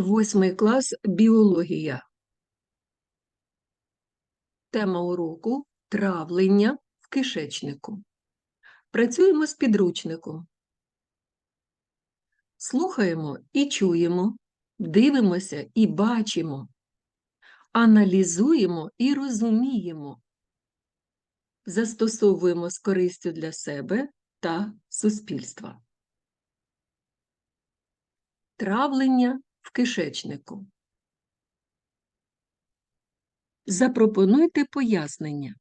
Восьмий клас біологія. Тема уроку травлення в кишечнику. Працюємо з підручником. Слухаємо і чуємо, дивимося і бачимо, аналізуємо і розуміємо, застосовуємо з користю для себе та суспільства. Травлення в кишечнику. Запропонуйте пояснення.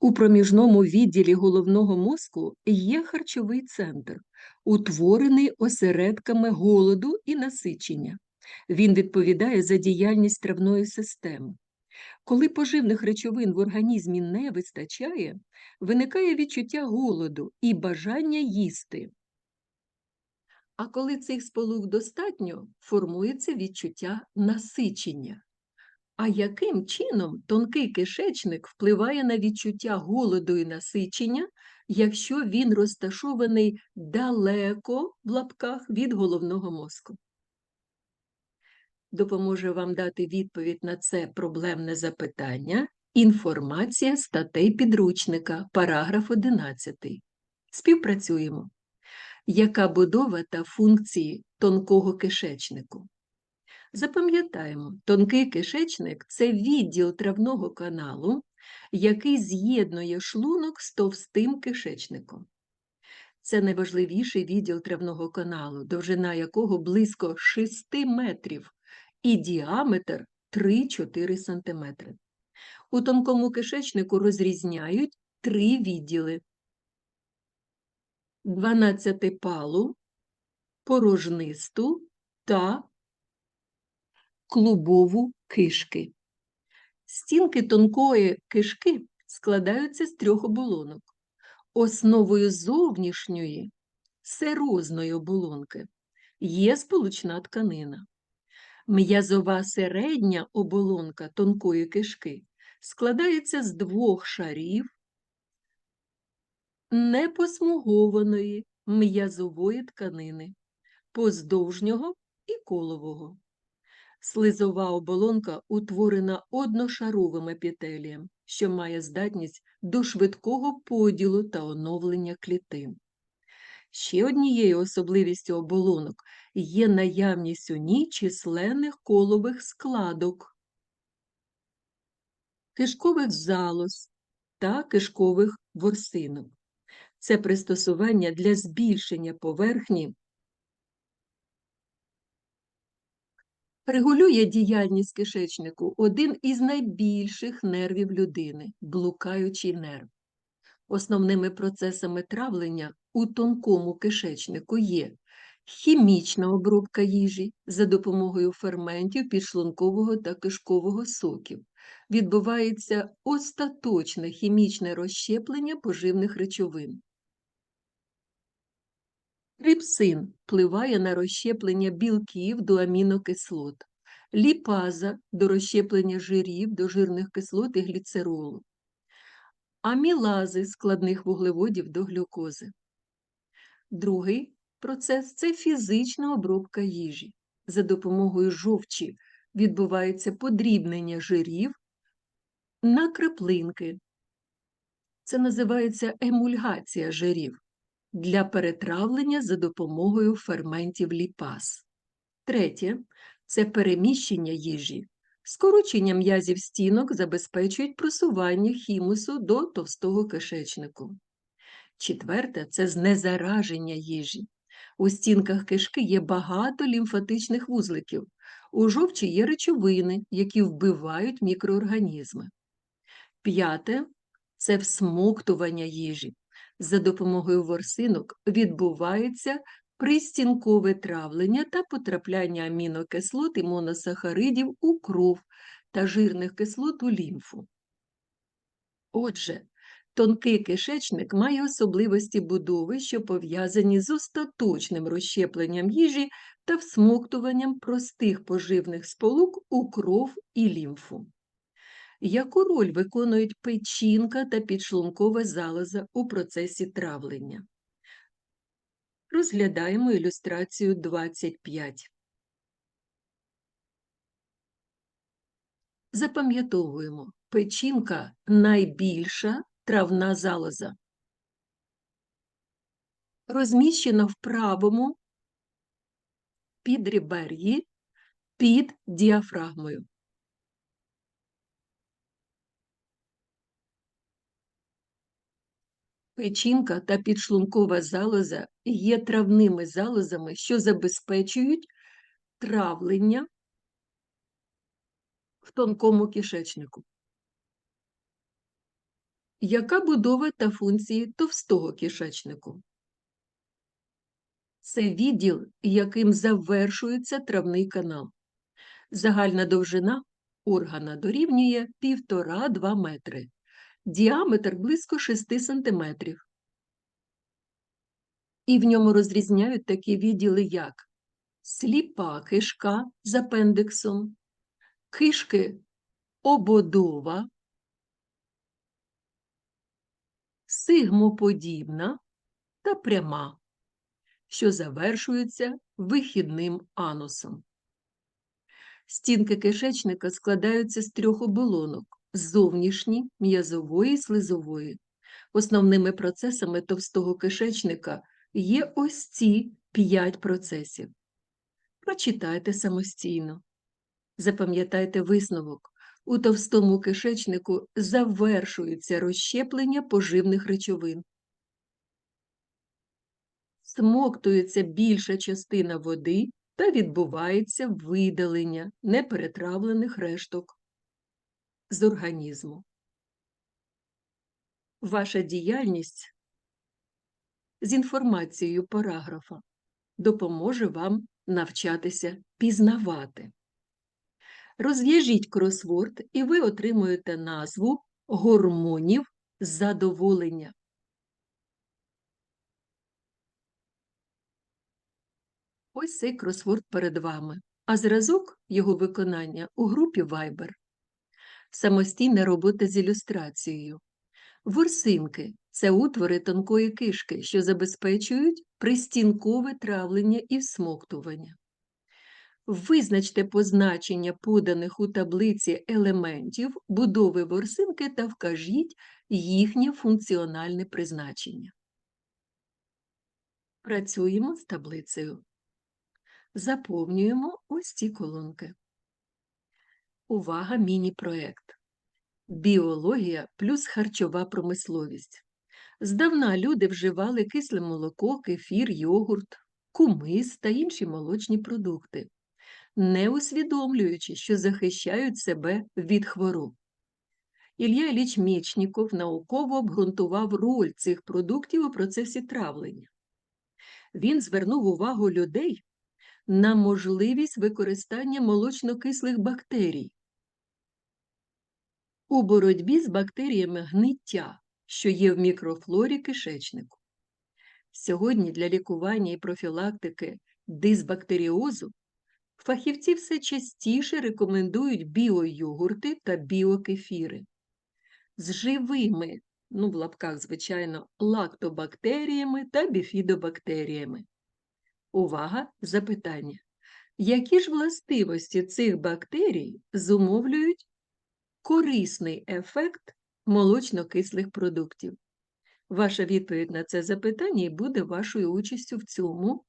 У проміжному відділі головного мозку є харчовий центр, утворений осередками голоду і насичення. Він відповідає за діяльність травної системи. Коли поживних речовин в організмі не вистачає, виникає відчуття голоду і бажання їсти. А коли цих сполук достатньо, формується відчуття насичення. А яким чином тонкий кишечник впливає на відчуття голоду і насичення, якщо він розташований далеко в лапках від головного мозку? Допоможе вам дати відповідь на це проблемне запитання інформація статей підручника, параграф 11. Співпрацюємо. Яка будова та функції тонкого кишечнику? Запам'ятаємо, тонкий кишечник це відділ травного каналу, який з'єднує шлунок з товстим кишечником. Це найважливіший відділ травного каналу, довжина якого близько 6 метрів і діаметр 3-4 см. У тонкому кишечнику розрізняють три відділи: 12-палу, порожнисту та клубову кишки. Стінки тонкої кишки складаються з трьох оболонок. Основою зовнішньої серозної оболонки є сполучна тканина. М'язова середня оболонка тонкої кишки складається з двох шарів непосмугованої м'язової тканини, поздовжнього і колового. Слизова оболонка утворена одношаровим епітелієм, що має здатність до швидкого поділу та оновлення клітин. Ще однією особливістю оболонок є наявність у ній численних колових складок, кишкових залоз та кишкових ворсинок. Це пристосування для збільшення поверхні Регулює діяльність кишечнику один із найбільших нервів людини блукаючий нерв. Основними процесами травлення у тонкому кишечнику є хімічна обробка їжі за допомогою ферментів підшлункового та кишкового соків. Відбувається остаточне хімічне розщеплення поживних речовин. Трипсин впливає на розщеплення білків до амінокислот, ліпаза до розщеплення жирів до жирних кислот і гліцеролу, амілази складних вуглеводів до глюкози. Другий процес це фізична обробка їжі. За допомогою жовчі відбувається подрібнення жирів на краплинки. Це називається емульгація жирів для перетравлення за допомогою ферментів ліпаз. Третє це переміщення їжі. Скорочення м'язів стінок забезпечують просування хімусу до товстого кишечнику. Четверте це знезараження їжі. У стінках кишки є багато лімфатичних вузликів. У жовчі є речовини, які вбивають мікроорганізми. П'яте це всмоктування їжі за допомогою ворсинок відбувається пристінкове травлення та потрапляння амінокислот і моносахаридів у кров та жирних кислот у лімфу. Отже, тонкий кишечник має особливості будови, що пов'язані з остаточним розщепленням їжі та всмоктуванням простих поживних сполук у кров і лімфу. Яку роль виконують печінка та підшлункова залоза у процесі травлення? Розглядаємо ілюстрацію 25. Запам'ятовуємо, печінка найбільша травна залоза. Розміщена в правому підрібер'ї під діафрагмою. Печінка та підшлункова залоза є травними залозами, що забезпечують травлення в тонкому кишечнику. Яка будова та функції товстого кишечнику? Це відділ, яким завершується травний канал. Загальна довжина органа дорівнює 1,5-2 метри, діаметр близько 6 см. І в ньому розрізняють такі відділи, як сліпа кишка з апендиксом, кишки ободова, сигмоподібна та пряма, що завершується вихідним анусом. Стінки кишечника складаються з трьох оболонок зовнішні, м'язової слизової. Основними процесами товстого кишечника є ось ці п'ять процесів. Прочитайте самостійно. Запам'ятайте висновок. У товстому кишечнику завершується розщеплення поживних речовин. Смоктується більша частина води та відбувається видалення неперетравлених решток з організму. Ваша діяльність з інформацією параграфа допоможе вам навчатися пізнавати. Розв'яжіть кросворд, і ви отримуєте назву гормонів задоволення. Ось цей кросворд перед вами, а зразок його виконання у групі Viber. Самостійна робота з ілюстрацією. Ворсинки це утвори тонкої кишки, що забезпечують пристінкове травлення і всмоктування. Визначте позначення поданих у таблиці елементів будови ворсинки та вкажіть їхнє функціональне призначення. Працюємо з таблицею. Заповнюємо ось ці колонки. Увага міні-проект. Біологія плюс харчова промисловість. Здавна люди вживали кисле молоко, кефір, йогурт, кумис та інші молочні продукти, не усвідомлюючи, що захищають себе від хвороб. Ілля Ілліч Мєчніков науково обґрунтував роль цих продуктів у процесі травлення. Він звернув увагу людей на можливість використання молочно-кислих бактерій у боротьбі з бактеріями гниття, що є в мікрофлорі кишечнику. Сьогодні для лікування і профілактики дисбактеріозу фахівці все частіше рекомендують біойогурти та біокефіри з живими, ну в лапках, звичайно, лактобактеріями та біфідобактеріями. Увага, запитання. Які ж властивості цих бактерій зумовлюють корисний ефект молочно-кислих продуктів? Ваша відповідь на це запитання буде вашою участю в цьому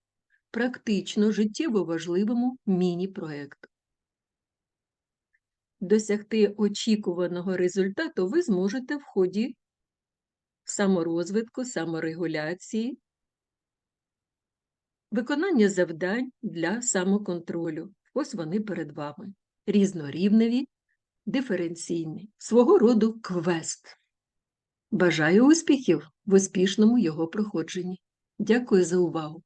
практично життєво важливому міні-проєкту. Досягти очікуваного результату ви зможете в ході саморозвитку, саморегуляції, виконання завдань для самоконтролю. Ось вони перед вами. Різнорівневі, диференційні, свого роду квест. Бажаю успіхів в успішному його проходженні. Дякую за увагу!